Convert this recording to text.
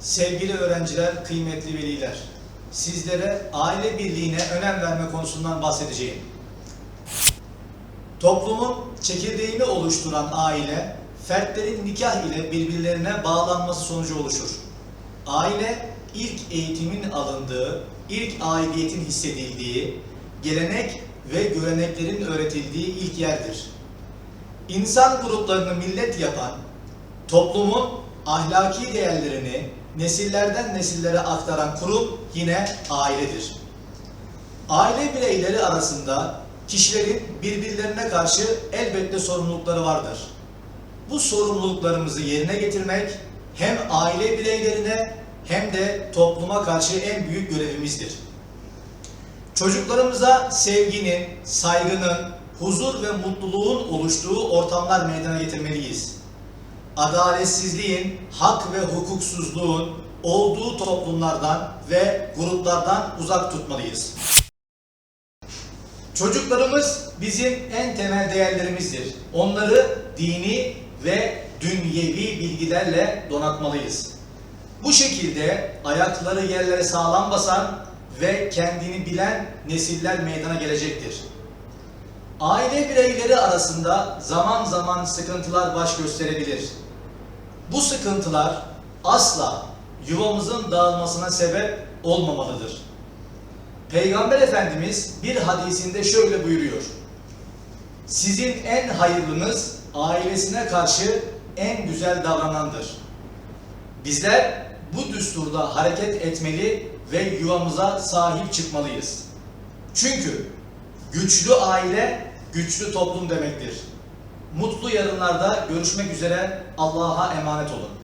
Sevgili öğrenciler, kıymetli veliler, sizlere aile birliğine önem verme konusundan bahsedeceğim. Toplumun çekirdeğini oluşturan aile, fertlerin nikah ile birbirlerine bağlanması sonucu oluşur. Aile, ilk eğitimin alındığı, ilk aidiyetin hissedildiği, gelenek ve göreneklerin öğretildiği ilk yerdir. İnsan gruplarını millet yapan, toplumun ahlaki değerlerini nesillerden nesillere aktaran kurum yine ailedir. Aile bireyleri arasında kişilerin birbirlerine karşı elbette sorumlulukları vardır. Bu sorumluluklarımızı yerine getirmek hem aile bireylerine hem de topluma karşı en büyük görevimizdir. Çocuklarımıza sevginin, saygının, huzur ve mutluluğun oluştuğu ortamlar meydana getirmeliyiz. Adaletsizliğin, hak ve hukuksuzluğun olduğu toplumlardan ve gruplardan uzak tutmalıyız. Çocuklarımız bizim en temel değerlerimizdir. Onları dini ve dünyevi bilgilerle donatmalıyız. Bu şekilde ayakları yerlere sağlam basan ve kendini bilen nesiller meydana gelecektir. Aile bireyleri arasında zaman zaman sıkıntılar baş gösterebilir. Bu sıkıntılar asla yuvamızın dağılmasına sebep olmamalıdır. Peygamber Efendimiz bir hadisinde şöyle buyuruyor. Sizin en hayırlınız ailesine karşı en güzel davranandır. Bizler bu düsturda hareket etmeli ve yuvamıza sahip çıkmalıyız. Çünkü güçlü aile güçlü toplum demektir. Mutlu yarınlarda görüşmek üzere Allah'a emanet olun.